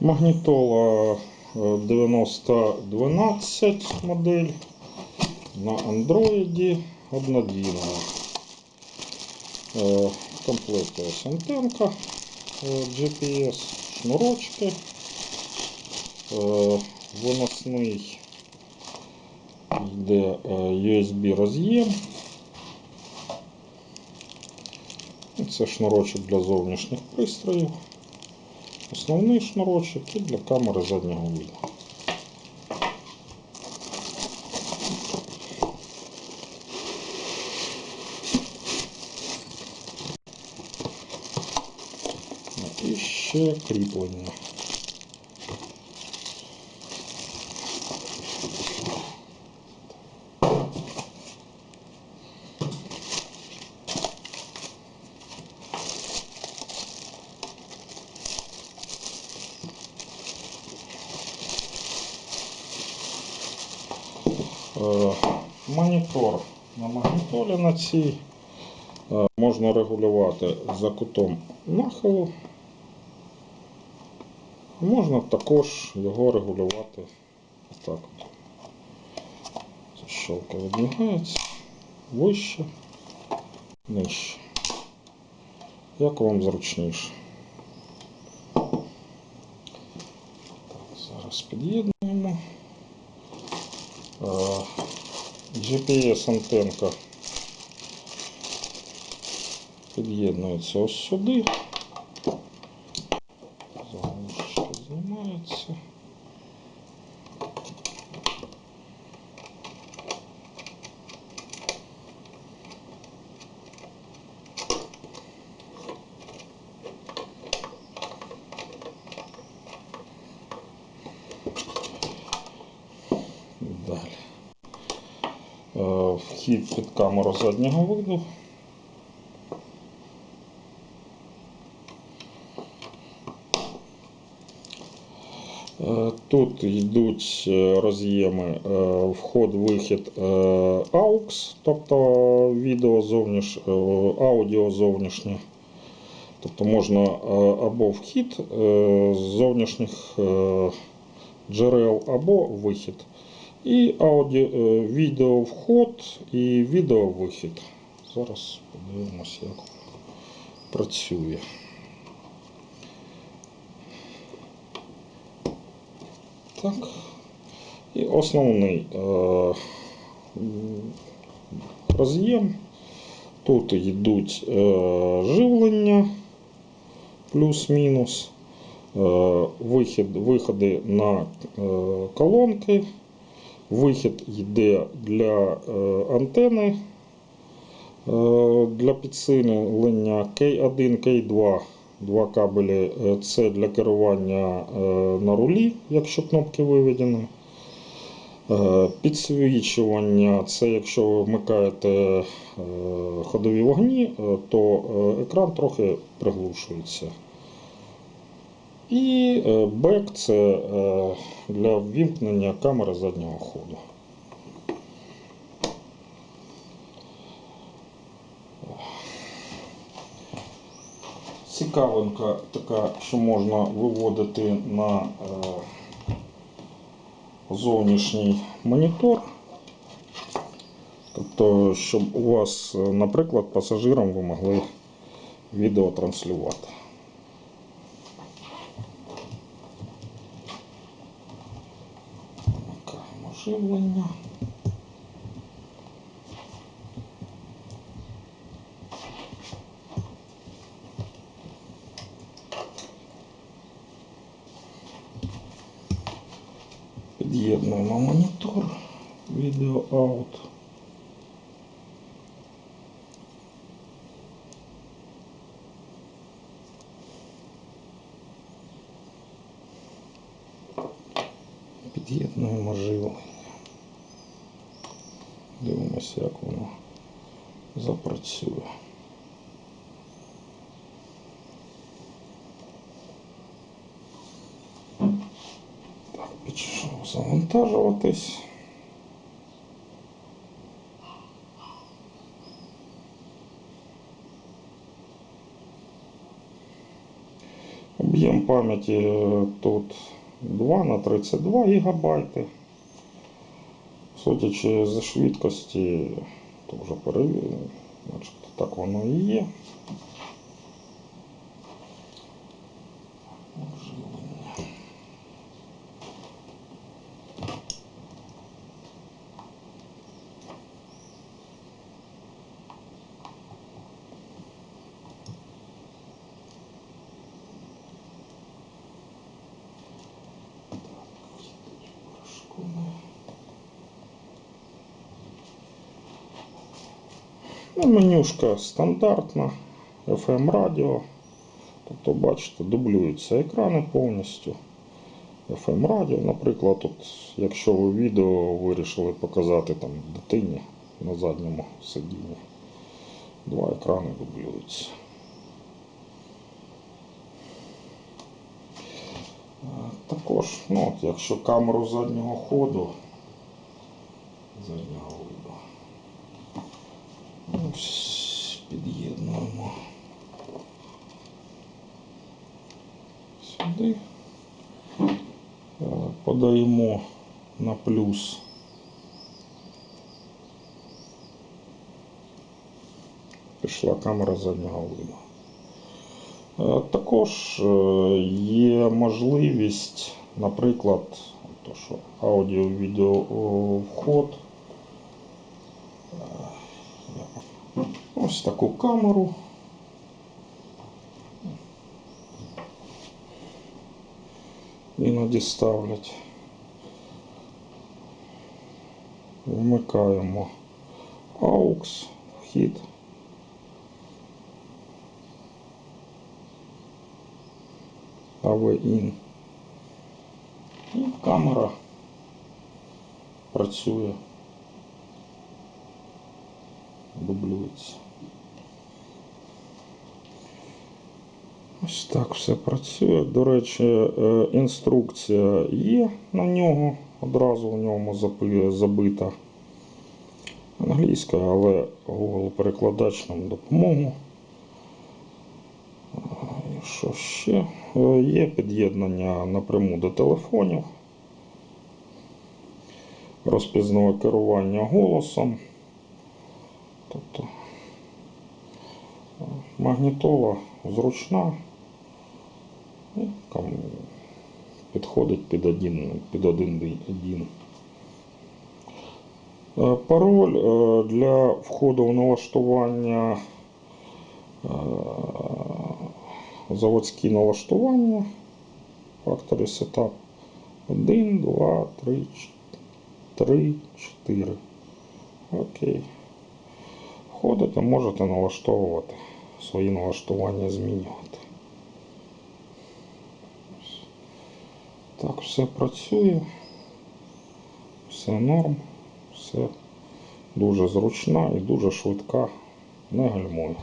Магнітола е, 9012 модель на андроїді однодвійна. Е, В комплекті ось антенка е, GPS, шнурочки, е, виносний йде е, USB роз'єм. Це шнурочок для зовнішніх пристроїв. Основний шнурочок і для камери заднього віду. І ще кріплення. Монітор на магнітолі на цій е, можна регулювати за кутом нахилу. Можна також його регулювати так. щелка відмігається вище, нижче. Як вам зручніше. Так, зараз під'єднуємо. Е, GPS антенка під'єднується ось сюди. Вхід під камеру заднього виду. Е, Тут йдуть е, роз'єми е, вход-вихід е, AUX, тобто відео зовніш, е, аудіо зовнішнє. Тобто можна е, або вхід е, з зовнішніх е, джерел, або вихід. І аудіо, е, відео вход і відео вихід. Зараз подивимося, як працює. Так. І основний е, роз'єм. Тут йдуть е, живлення плюс-мінус, е, виходи на е, колонки. Вихід йде для е, антени е, для підсилення K1, K2. Два кабелі е, це для керування на рулі, якщо кнопки виведені. Підсвічування це якщо ви вмикаєте ходові вогні, то екран трохи приглушується. І е, бек це е, для ввімкнення камери заднього ходу. Цікавинка така, що можна виводити на е, зовнішній монітор. Тобто, щоб у вас, наприклад, пасажирам ви могли відео транслювати. Вмикаємо живлення. Під'єднуємо монітор, відео аут. Під'єднуємо живлення. Дивимося, як воно запрацює. Так, пішов завантажуватись. Об'єм пам'яті е, тут 2 на 32 гігабайти. Судячи з швидкості, то вже перевірено. Значить, так воно і є. Ну, менюшка стандартна, FM радіо. Тобто, бачите, дублюються екрани повністю. FM радіо, наприклад, тут, якщо ви відео вирішили показати там дитині на задньому сидінні, два екрани дублюються. Також, ну, от, якщо камеру заднього ходу, заднього виду. Ось під'єднуємо сюди. Е, Подаємо на плюс. Пішла камера заднього виду. Е, Також е, є можливість, наприклад, то, що аудіо-відео вход. Ось таку камеру. Іноді ставлять. Вмикаємо AUX, вхід. AV-IN. І камера працює. Дублюється. Ось так все працює. До речі, е, інструкція є на нього. Одразу в ньому забита англійська, але Google перекладач нам допомогу. І Що ще? Е, Є під'єднання напряму до телефонів, розпізнаве керування голосом. Тобто е, магнітола зручна. І кам- Підходить під один, під один ді- дін. Е, Пароль е, для входу в налаштування е, заводські налаштування. Factory Setup 1, 2, 3, 3, 4. Окей. Входите, можете налаштовувати свої налаштування змінювати. Так, все працює, все норм, все дуже зручна і дуже швидка, не гальмує.